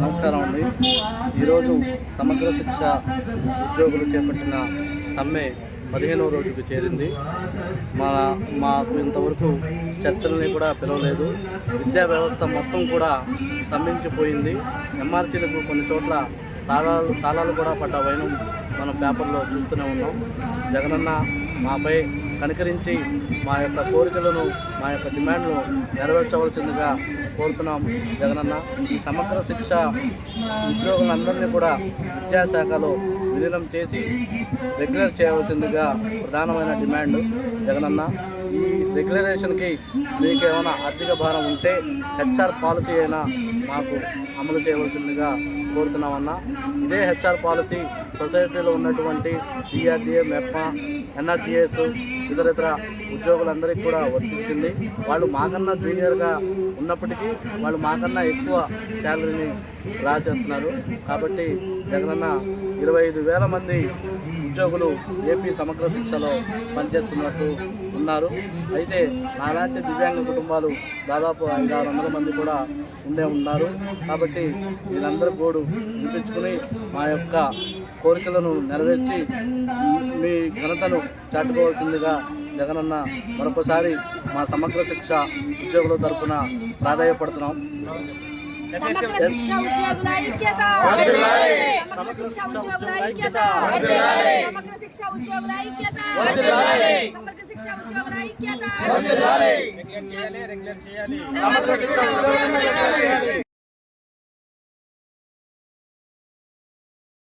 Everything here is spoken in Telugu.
నమస్కారం అండి. ఈరోజు సమగ్ర శిక్ష ఉద్యోగులు చేపట్టిన సమ్మె పదిహేనవ రోజుకు చేరింది. మా మాకు ఇంతవరకు చర్చల్ని కూడా పిలవలేదు. విద్యా వ్యవస్థ మొత్తం కూడా స్తంభించిపోయింది. ఎంఆర్సీలకు కొన్ని చోట్ల తాళాలు తాళాలు కూడా పడ్డ వైనం మనం పేపర్లో చూస్తూనే ఉన్నాం. జగనన్న మాపై కనికరించి మా యొక్క కోరికలను మా యొక్క డిమాండ్ను నెరవేర్చవలసిందిగా కోరుతున్నాం జగనన్న. ఈ సమగ్ర శిక్ష ఉద్యోగులందరినీ కూడా విద్యాశాఖలో విలీనం చేసి రెగ్యులర్ చేయవలసిందిగా ప్రధానమైన డిమాండ్ జగనన్న. ఈ రెగ్యులరేషన్కి మీకు ఏమైనా ఆర్థిక భారం ఉంటే హెచ్ఆర్ పాలసీ అయినా మాకు అమలు చేయవలసిందిగా కోరుతున్నామన్నా. ఇదే హెచ్ఆర్ పాలసీ సొసైటీలో ఉన్నటువంటి సిఆర్డిఏ మెప్ప ఎన్ఆర్జిఎస్ ఇతర ఇతర ఉద్యోగులందరికీ కూడా వర్తించింది. వాళ్ళు మాకన్నా జూనియర్గా ఉన్నప్పటికీ వాళ్ళు మాకన్నా ఎక్కువ శాలరీని డ్రా చేస్తున్నారు. కాబట్టి జగనన్న ఇరవై ఐదు వేల మంది ఉద్యోగులు ఏపీ సమగ్ర శిక్షలో పనిచేస్తున్నట్టు ఉన్నారు. అయితే నాలాంటి దివ్యాంగ కుటుంబాలు దాదాపు ఐదు ఆరు వందల మంది కూడా ఉండే ఉన్నారు. కాబట్టి వీళ్ళందరూ గోడు వినిపించుకుని మా యొక్క కోరికలను నెరవేర్చి మీ ఘనతను చాటుకోవాల్సిందిగా జగనన్న మరొకసారి మా సమగ్ర శిక్ష ఉద్యోగుల తరఫున ప్రాధాయపడుతున్నాం. సమగ్ర శిక్ష ఉద్యోగుల ఐక్యత సమగ్ర శిక్ష ఉద్యోగుల ఐక్యత సమగ్ర శిక్ష ఉద్యోగుల ఐక్యత సమగ్ర శిక్ష ఉద్యోగుల ఐక్యత సమగ్ర శిక్ష ఉద్యోగుల